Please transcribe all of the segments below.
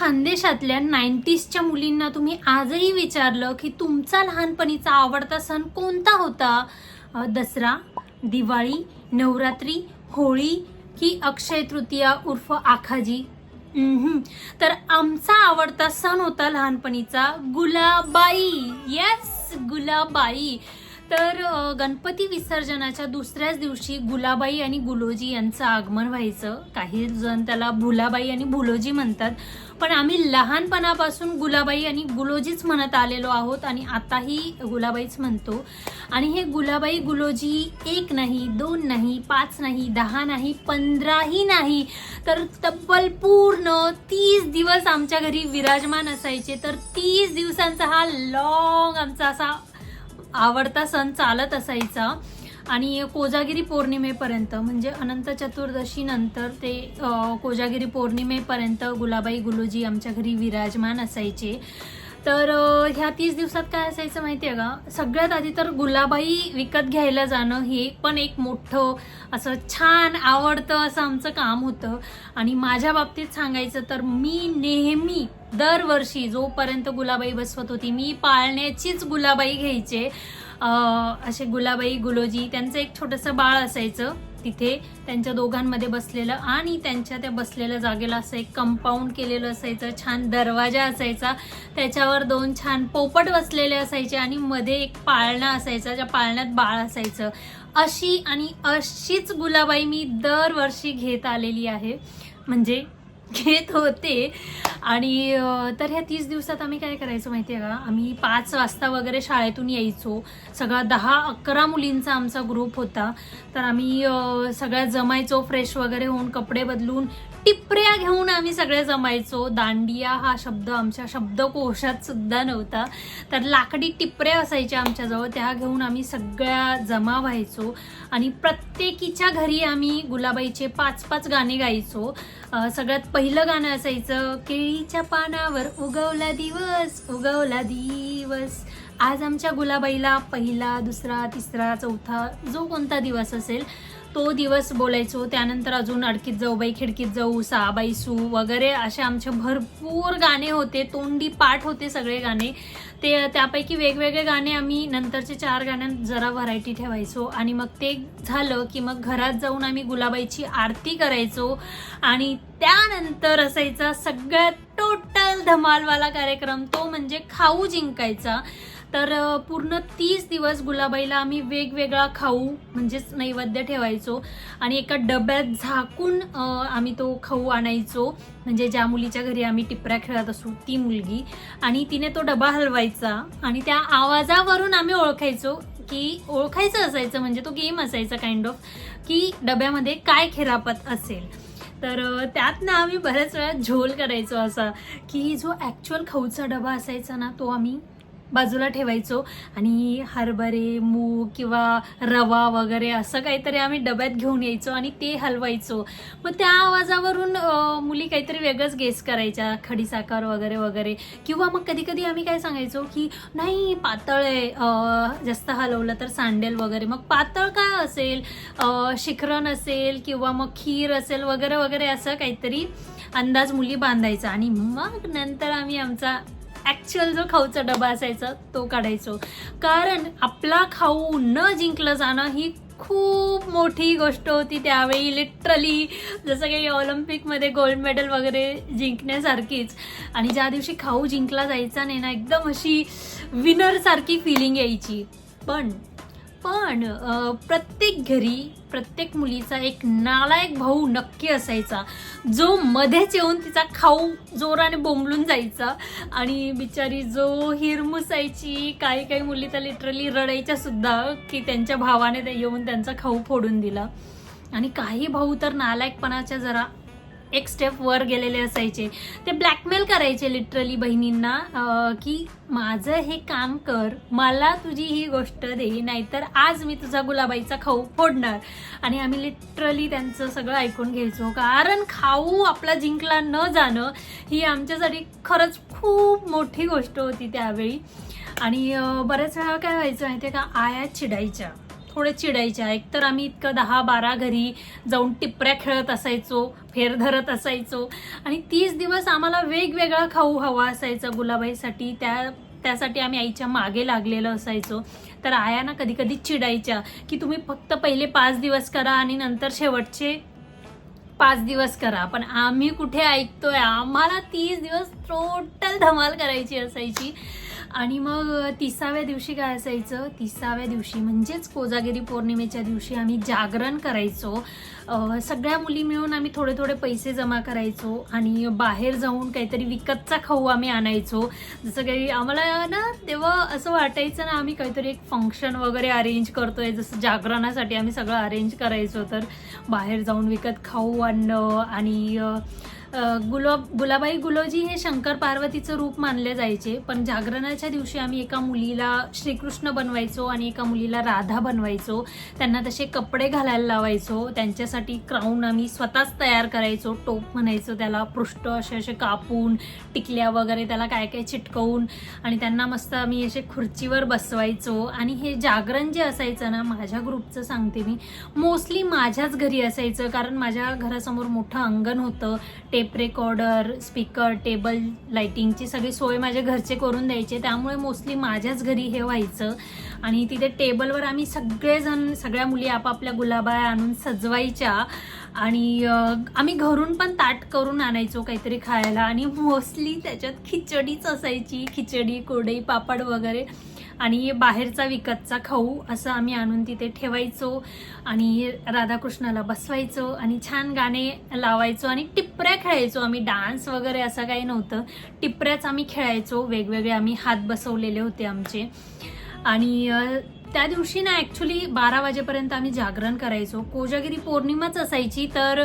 खानदेशातल्या नाईन्टीजच्या मुलींना तुम्ही आजही विचारलं की तुमचा लहानपणीचा आवडता सण कोणता होता? दसरा दिवाळी नवरात्री होळी की अक्षय तृतीया उर्फ आखाजी? तर आमचा आवडता सण होता लहानपणीचा गुलाबाई. येस गुलाबाई. तर गणपती विसर्जनाच्या दुसऱ्याच दिवशी गुलाबाई आणि गुलोजी यांचं आगमन व्हायचं. काही जण त्याला भुलाबाई आणि भुलोजी म्हणतात. पण आम्ही लहानपणापासून गुलाबाई आणि गुलोजीच म्हणत आलेलो आहोत आणि आताही गुलाबाईच म्हणतो. आणि हे गुलाबाई गुलोजी एक नाही दोन नाही पाच नाही दहा नाही पंधराही नाही तर तब्बल पूर्ण तीस दिवस आमच्या घरी विराजमान असायचे. तर तीस दिवसांचा हा लॉंग आमचा असा आवडता सण चालत असायचा. आणि कोजागिरी पौर्णिमेपर्यंत म्हणजे अनंत चतुर्दशी नंतर ते कोजागिरी पौर्णिमेपर्यंत गुलाबाई गुलुजी आमच्या घरी विराजमान असायचे. तर ह्या तीस दिवसात काय असायचं माहिती आहे का? सगळ्यात आधी तर गुलाबाई विकत घ्यायला जाणं हे पण एक मोठं असं छान आवडतं असं आमचं काम होतं. आणि माझ्या बाबतीत सांगायचं तर मी नेहमी दरवर्षी जोपर्यंत गुलाबाई बसवत होती मी पाळण्याचीच गुलाबाई घ्यायचे. असे गुलाबाई गुलोजी त्यांचं एक छोटंसं बाळ असायचं तिथे. त्यांच्या दोघांमध्ये बसलेलं आणि त्यांच्या त्या बसलेल्या जागेला असं एक कंपाऊंड केलेलं असायचं. छान दरवाजा असायचा. त्याच्यावर दोन छान पोपट बसलेले असायचे आणि मध्ये एक पाळणा असायचा ज्या पाळण्यात बाळ असायचं. अशी आणि अशीच गुलाबाई मी दरवर्षी घेत आलेली आहे. म्हणजे घेत होते. आणि तर ह्या तीस दिवसात आम्ही काय करायचो माहिती आहे का? आम्ही पाच वाजता वगैरे शाळेतून यायचो. सगळा दहा अकरा मुलींचा आमचा ग्रुप होता. तर आम्ही सगळ्या जमायचो फ्रेश वगैरे होऊन कपडे बदलून टिपऱ्या घेऊन आम्ही सगळे जमायचो. दांडिया हा शब्द आमच्या शब्दकोशात सुद्धा नव्हता. तर लाकडी टिपऱ्या असायच्या आमच्याजवळ त्या घेऊन आम्ही सगळ्या जमा व्हायचो. आणि प्रत्येकीच्या घरी आम्ही गुलाबाईचे पाच पाच गाणे गायचो. सगळ्यात पहिलं गाणं असायचं केळीच्या पानावर उगवला दिवस उगवला दिवस. आज आमच्या गुलाबाईला पहिला दुसरा तिसरा चौथा जो कोणता दिवस असेल तो दिवस बोलायचो. त्यानंतर अजून अडकीत जाऊ बाई खिडकीत जाऊ साबाई सू वगैरे असे आमचे भरपूर गाणे होते. तोंडी पाठ होते सगळे गाणे. ते त्यापैकी वेगवेगळे गाणे आम्ही नंतरचे चार गाण्यांत जरा व्हरायटी ठेवायचो. आणि मग ते झालं की मग घरात जाऊन आम्ही गुलाबाईची आरती करायचो. आणि त्यानंतर असायचा सगळ्यात टोटल धमालवाला कार्यक्रम तो म्हणजे खाऊ जिंकायचा. तर पूर्ण तीस दिवस गुलाबाईला आम्ही वेगवेगळा खाऊ म्हणजेच नैवेद्य ठेवायचो. आणि एका डब्यात झाकून आम्ही तो खाऊ आणायचो. म्हणजे ज्या मुलीच्या घरी आम्ही टिपऱ्या खेळत असू ती मुलगी. आणि तिने तो डबा हलवायचा आणि त्या आवाजावरून आम्ही ओळखायचो की ओळखायचं असायचं म्हणजे तो गेम असायचा काइंड ऑफ की डब्यामध्ये काय खिरापत असेल. तर त्यात ना आम्ही बऱ्याच वेळा झोल करायचो असा की जो ॲक्च्युअल खाऊचा डबा असायचा ना तो आम्ही बाजूला ठेवायचो. आणि हरभरे मूग किंवा रवा वगैरे असं काहीतरी आम्ही डब्यात घेऊन यायचो आणि ते हलवायचो. मग त्या आवाजावरून मुली काहीतरी वेगळंच गेस करायच्या खडीसाखर वगैरे वगैरे. किंवा मग कधी कधी आम्ही काय सांगायचो की नाही पातळ आहे जास्त हलवलं तर सांडेल वगैरे. मग पातळ काय असेल? शिखरण असेल किंवा मग खीर असेल वगैरे वगैरे असं काहीतरी अंदाज मुली बांधायचा. आणि मग नंतर आम्ही आमचा ॲक्च्युअल जो खाऊचा डबा असायचा तो काढायचो. कारण आपला खाऊ न जिंकलं जाणं ही खूप मोठी गोष्ट होती त्यावेळी लिटरली जसं काही ऑलिम्पिकमध्ये गोल्ड मेडल वगैरे जिंकण्यासारखीच. आणि ज्या दिवशी खाऊ जिंकला जायचा नाही ना एकदम अशी विनरसारखी फिलिंग यायची. पण पण प्रत्येक घरी प्रत्येक मुलीचा एक नालायक भाऊ नक्की असायचा. जो मध्येच येऊन तिचा खाऊ जोराने बोंबलून जायचा आणि बिचारी जो हिरमुसायची काही काही मुली तर लिटरली रडायच्या सुद्धा की त्यांच्या भावाने ते येऊन त्यांचा खाऊ फोडून दिला. आणि काही भाऊ तर नालायकपणाच्या जरा एक स्टेप वर गेलेले असायचे. ते ब्लॅकमेल करायचे लिटरली बहिणींना की माझं हे काम कर मला तुझी ही गोष्ट दे नाहीतर आज मी तुझा गुलाबाईचा खाऊ फोडणार. आणि आम्ही लिटरली त्यांचं सगळं ऐकून घ्यायचो कारण खाऊ आपला जिंकला न जाणं ही आमच्यासाठी खरंच खूप मोठी गोष्ट होती त्यावेळी. आणि बऱ्याच वेळा काय व्हायचं माहिती आहे का? आया चिडायच्या. थोडे चिडायच्या एकतर आम्ही इतकं दहा बारा घरी जाऊन टिपऱ्या खेळत असायचो फेर धरत असायचो. आणि तीस दिवस आम्हाला वेगवेगळा खाऊ हवा असायचा गुलाबाईसाठी. त्या त्यासाठी आम्ही आईच्या मागे लागलेलं असायचो. तर आया ना कधी कधी चिडायच्या की तुम्ही फक्त पहिले पाच दिवस करा आणि नंतर शेवटचे पाच दिवस करा. पण आम्ही कुठे ऐकतोय? आम्हाला तीस दिवस टोटल धमाल करायची असायची. आणि मग तिसाव्या दिवशी काय असायचं? तिसाव्या दिवशी म्हणजेच कोजागिरी पौर्णिमेच्या दिवशी आम्ही जागरण करायचो. सगळ्या मुली मिळून आम्ही थोडे थोडे पैसे जमा करायचो आणि बाहेर जाऊन काहीतरी विकतचा खाऊ आम्ही आणायचो. जसं काही आम्हाला ना तेव्हा असं वाटायचं ना आम्ही काहीतरी एक फंक्शन वगैरे अरेंज करतोय. जसं जागरणासाठी आम्ही सगळं अरेंज करायचो. तर बाहेर जाऊन विकत खाऊ आणणं आणि गुलाब गुलाबाई गुलोजी हे शंकर पार्वतीचं रूप मानले जायचे पण जागरणाच्या दिवशी आम्ही एका मुलीला श्रीकृष्ण बनवायचो आणि एका मुलीला राधा बनवायचो. त्यांना तसे कपडे घालायला लावायचो. त्यांच्यासाठी क्राऊन आम्ही स्वतःच तयार करायचो. टोप म्हणायचो त्याला पृष्ठ असे असे कापून टिकल्या वगैरे त्याला काय काय चिटकवून आणि त्यांना मस्त आम्ही असे खुर्चीवर बसवायचो. आणि हे जागरण जे असायचं ना माझ्या ग्रुपचं सांगते मी मोस्टली माझ्याच घरी असायचं कारण माझ्या घरासमोर मोठं अंगण होतं. टेप रेकॉर्डर स्पीकर टेबल लाइटिंगची सगळी सोय माझ्या घरचे करून द्यायचे. त्यामुळे मोस्टली माझ्याच घरी हे व्हायचं. आणि तिथे टेबलवर आम्ही सगळेजण सगळ्या मुली आपापल्या गुलाबाया आणून सजवायच्या. आणि आम्ही घरून पण ताट करून आणायचो काहीतरी खायला. आणि मोस्टली त्याच्यात खिचडीच असायची. खिचडी कोडई पापड वगैरे. आणि बाहेरचा विकतचा खाऊ असं आम्ही आणून तिथे ठेवायचो आणि राधाकृष्णाला बसवायचो आणि छान गाणे लावायचो आणि टिपऱ्या खेळायचो. आम्ही डान्स वगैरे असं काही नव्हतं. टिपऱ्याच आम्ही खेळायचो. वेगवेगळे आम्ही हात बसवलेले होते आमचे. आणि त्या दिवशी ना ॲक्च्युली बारा वाजेपर्यंत आम्ही जागरण करायचो. कोजागिरी पौर्णिमाच असायची तर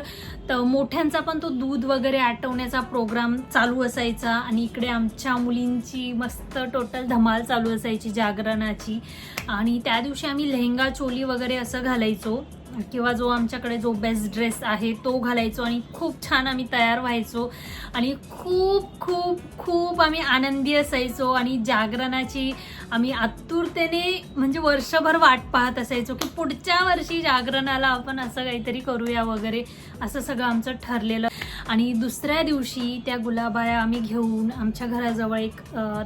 त- मोठ्यांचा पण तो दूध वगैरे आटवण्याचा प्रोग्राम चालू असायचा आणि इकडे आमच्या मुलींची मस्त टोटल धमाल चालू असायची जागरणाची. आणि त्या दिवशी आम्ही लेहंगा चोली वगैरे असं घालायचो. किंवा जो आमच्याकडे जो बेस्ट ड्रेस आहे तो घालायचो आणि खूप छान आम्ही तयार व्हायचो. आणि खूप खूप खूप आम्ही आनंदी असायचो आणि जागरणाची आम्ही आतुरतेने म्हणजे वर्षभर वाट पाहत असायचो की पुढच्या वर्षी जागरणाला आपण असं काहीतरी करूया वगैरे असं सगळं आमचं ठरलेलं. आणि दुसऱ्या दिवशी त्या गुलाबाया आम्ही घेऊन आमच्या घराजवळ एक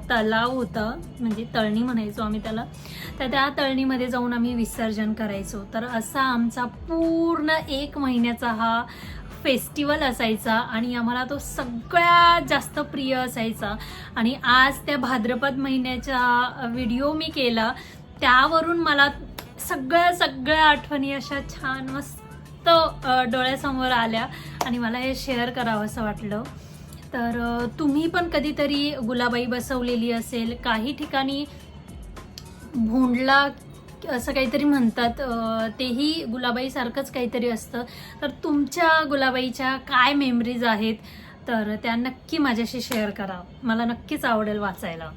तलाव होतं म्हणजे तळणी म्हणायचो आम्ही त्याला. तर त्या तळणीमध्ये जाऊन आम्ही विसर्जन करायचो. तर असा आमचा पूर्ण एक महिन्याचा हा फेस्टिवल असायचा आणि आम्हाला तो सगळ्यात जास्त प्रिय असायचा. आणि आज त्या भाद्रपद महिन्याचा व्हिडिओ मी केला त्यावरून मला सगळ्या सगळ्या आठवणी अशा छान मस्त डोळ्यासमोर आल्या आणि मला हे शेअर करावं असं वाटलं. तर तुम्ही पण कधीतरी गुलाबाई बसवलेली असेल काही ठिकाणी भोंडला असं काहीतरी म्हणतात तेही गुलाबाईसारखंच काहीतरी असतं. तर तुमच्या गुलाबाईच्या काय मेमरीज आहेत? तर त्या नक्की माझ्याशी शेअर करा. मला नक्कीच आवडेल वाचायला.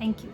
थँक्यू